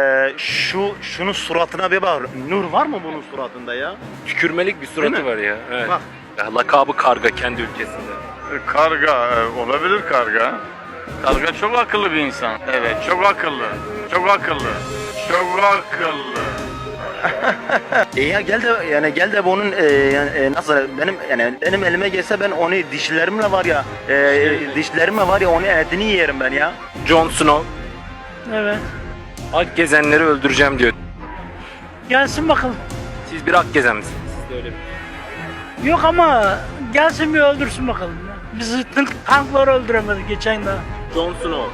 Ee, şu şunun suratına bir bak. Nur var mı bunun suratında ya? Tükürmelik bir suratı mi? var ya. Evet. Bak. Ya, lakabı karga kendi ülkesinde. Karga e, olabilir karga. Karga çok akıllı bir insan. Evet çok akıllı. Çok akıllı. Çok akıllı. E ya gel de yani gel de bunun e, yani, e, nasıl benim yani benim elime gelse ben onu dişlerimle var ya e, e, dişlerimle var ya onun etini yerim ben ya. Jon Snow Evet. Ak gezenleri öldüreceğim diyor. Gelsin bakalım. Siz bir ak gezen misiniz? Siz de öyle bir- Yok ama gelsin bir öldürsün bakalım. ya. Bizi tın- tankları öldüremedi geçen de. Jon Snow.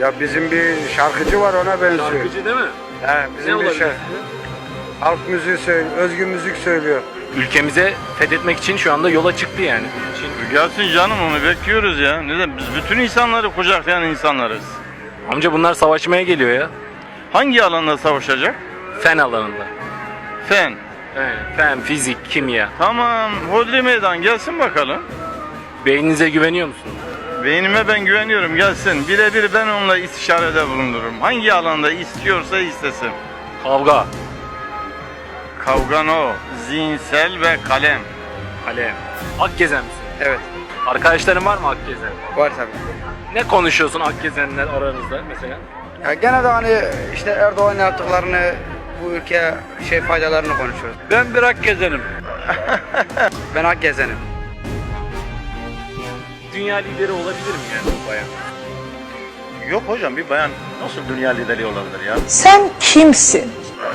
Ya bizim bir şarkıcı var ona benziyor. Şarkıcı değil mi? He, Ne bizim bir olabilir? şey. Halk müziği söylüyor, özgün müzik söylüyor. Ülkemize fethetmek için şu anda yola çıktı yani. Gelsin canım onu bekliyoruz ya. Neden? Biz bütün insanları kucaklayan insanlarız. Amca bunlar savaşmaya geliyor ya. Hangi alanda savaşacak? Fen alanında. Fen. Evet. Fen, fizik, kimya. Tamam, hodri meydan gelsin bakalım. Beyninize güveniyor musunuz? Beynime ben güveniyorum gelsin. Birebir ben onunla istişarede bulunurum. Hangi alanda istiyorsa istesin. Kavga. Kavgan o. Zihinsel ve kalem. Kalem. Ak gezen misin? Evet, Arkadaşların var mı ak gezen? var tabii. Ne konuşuyorsun ak gezenler aranızda mesela? Ya gene de hani işte Erdoğan yaptıklarını, bu ülkeye şey faydalarını konuşuyoruz. Ben bir hak gezenim. Ben hak gezenim. Dünya lideri olabilir mi yani bu bayan? Yok hocam bir bayan nasıl dünya lideri olabilir ya? Sen kimsin?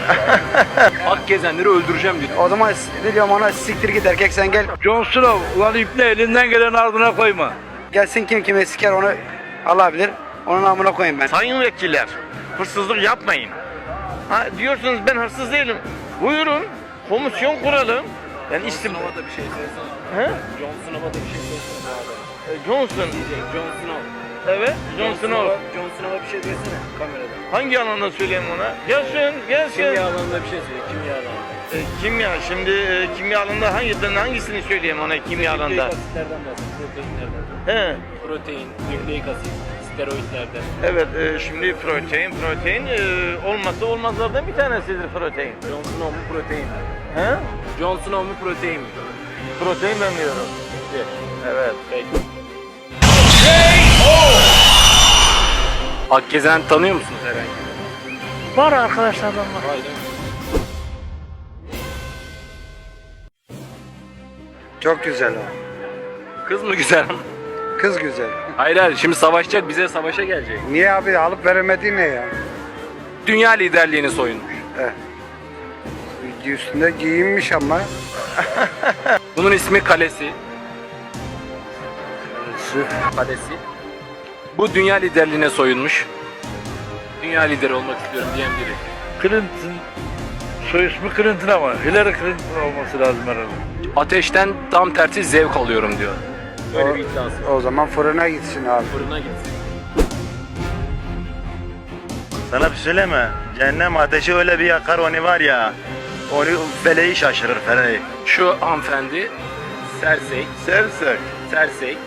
Ak gezenleri öldüreceğim diyor. O zaman biliyorum ona siktir git erkek sen gel. John Snow, ulan iple elinden gelen ardına koyma. Gelsin kim kime siker onu Allah bilir. Onun namına koyayım ben. Sayın vekiller, hırsızlık yapmayın. Ha, diyorsunuz ben hırsız değilim. Buyurun, komisyon kuralım. Ben istim... Snow'a da bir şey söylesene. He? Jon Snow'a da bir şey söylesene adama. E, Johnson. Snow. Evet, Jon Snow. Jon Snow'a bir şey desene kamerada. Hangi alanda söyleyeyim ona? Gelsin, gelsin. Kimya alanında bir şey söyle. Kimya alanında. E, kimya, şimdi e, kimya alanında hangi, ben hangisini söyleyeyim ona kimya Nükleik alanında? asitlerden bahset. Proteinlerden. He. Protein, nükleik asit, steroidlerden. Evet, e, şimdi protein, protein e, olmazsa olmazlardan bir tanesidir protein. Jon Snow mu protein? He? Jon Snow mu protein? Protein ben diyorum. Evet. Peki. Akgezen tanıyor musunuz herhangi? Var arkadaşlardan var. Vay? Çok güzel o. Kız mı güzel? Kız güzel. Hayır hayır şimdi savaşacak bize savaşa gelecek. Niye abi alıp veremediği ne ya? Dünya liderliğini soyunmuş. Üstünde giyinmiş ama. Bunun ismi Kalesi. Kalesi. Bu dünya liderliğine soyunmuş. Dünya lideri olmak istiyorum diyen biri. Clinton, soy ismi Clinton ama Hillary Clinton olması lazım herhalde. Ateşten tam tersi zevk alıyorum diyor. Böyle bir iddiası. var. O zaman fırına gitsin abi. Fırına gitsin. Sana bir şey söyleme. Cehennem ateşi öyle bir yakar onu var ya. Onu feleği şaşırır feleği. Şu hanımefendi Sersek, Cersei,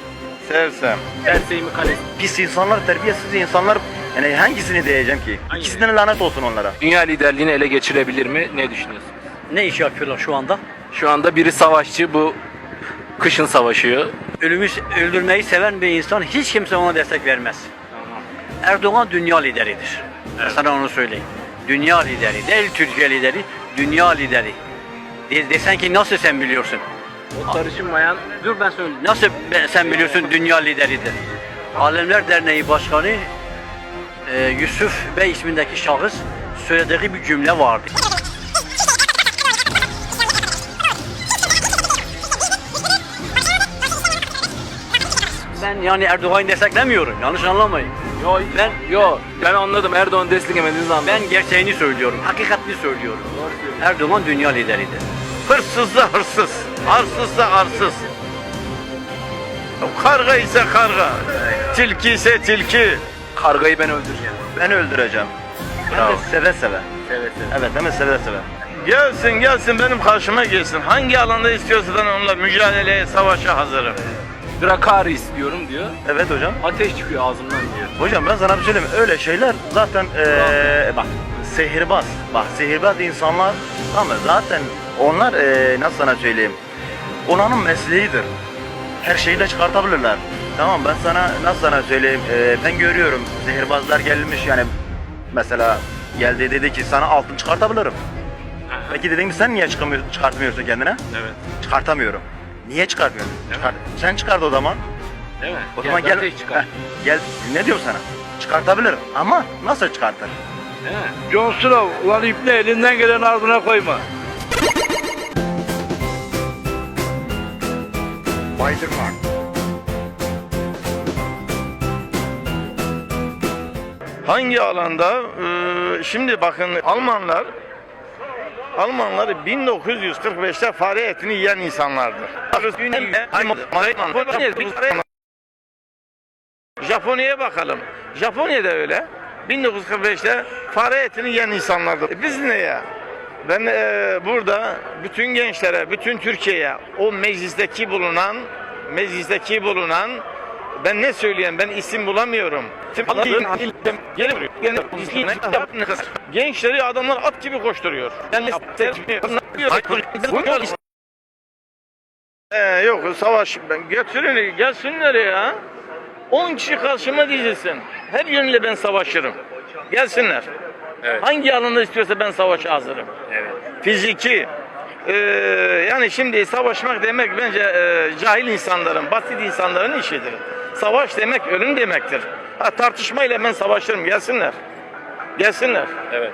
sersem. Cersei mi kalesi? Pis insanlar, terbiyesiz insanlar. Yani hangisini diyeceğim ki? Hangi? İkisinden lanet olsun onlara. Dünya liderliğini ele geçirebilir mi? Ne düşünüyorsun? Ne iş yapıyorlar şu anda? Şu anda biri savaşçı, bu kışın savaşıyor. Ölümü öldürmeyi seven bir insan hiç kimse ona destek vermez. Erdoğan dünya lideridir. Ben Sana onu söyleyeyim. Dünya lideri, değil Türkiye lideri, dünya lideri. De, desen ki nasıl sen biliyorsun? O sarışınmayan Dur ben söyleyeyim. Nasıl ben- sen biliyorsun dünya lideridir? Alemler Derneği Başkanı e, Yusuf Bey ismindeki şahıs söylediği bir cümle vardı. Ben yani Erdoğan'ı desteklemiyorum. Yanlış anlamayın. Yo, Ben yo, ben anladım Erdoğan desteklemediğinizi anladım. ben gerçeğini söylüyorum. Hakikatini söylüyorum. Erdoğan dünya lideridir. Hırsız da hırsız, arsız da arsız. Karga ise karga, tilki ise tilki. kargayı ben öldüreceğim. Ben öldüreceğim. Hem de seve seve. Seve seve. Evet hem de seve seve. Gelsin gelsin benim karşıma gelsin. Hangi alanda istiyorsa ben onunla mücadeleye, savaşa hazırım. Drakaris diyorum diyor. Evet hocam. Ateş çıkıyor ağzımdan diyor. Hocam ben sana bir söyleyeyim mi? Öyle şeyler zaten eee bak sihirbaz. Bak sihirbaz insanlar tamam zaten onlar e, nasıl sana söyleyeyim. Onların mesleğidir. Her şeyi de çıkartabilirler. Tamam ben sana nasıl sana söyleyeyim. e, ben görüyorum sihirbazlar gelmiş yani mesela geldi dedi ki sana altın çıkartabilirim. Peki dedim ki sen niye çıkamıyorsun, çıkartmıyorsun kendine? Evet. Çıkartamıyorum. Niye çıkartmıyorsun? Evet. Çıkart. Sen çıkart o zaman. Değil mi? O zaman gel. Çıkar. Heh, gel. Ne diyorum sana? Çıkartabilirim ama nasıl çıkartır? Değil mi? John Snow, ulan ipne elinden gelen ardına koyma. Hangi alanda? Ee, şimdi bakın Almanlar Almanlar 1945'te fare etini yiyen insanlardır. Japonya'ya bakalım. Japonya'da öyle. 1945'te fare etini yiyen insanlardır. E biz ne ya? Ben e, burada bütün gençlere, bütün Türkiye'ye o meclisteki bulunan meclisteki bulunan ben ne söyleyeyim ben isim bulamıyorum. Gençleri adamlar at gibi koşturuyor. Ee, yok savaş ben götürün gelsinler ya. 10 kişi karşıma dizilsin. Her yönüyle ben savaşırım. Gelsinler. Evet. Hangi alanda istiyorsa ben savaşa hazırım. Evet. Fiziki. Ee, yani şimdi savaşmak demek bence e, cahil insanların, basit insanların işidir. Savaş demek ölüm demektir. Ha, tartışmayla ben savaşırım. Gelsinler. Gelsinler. Evet.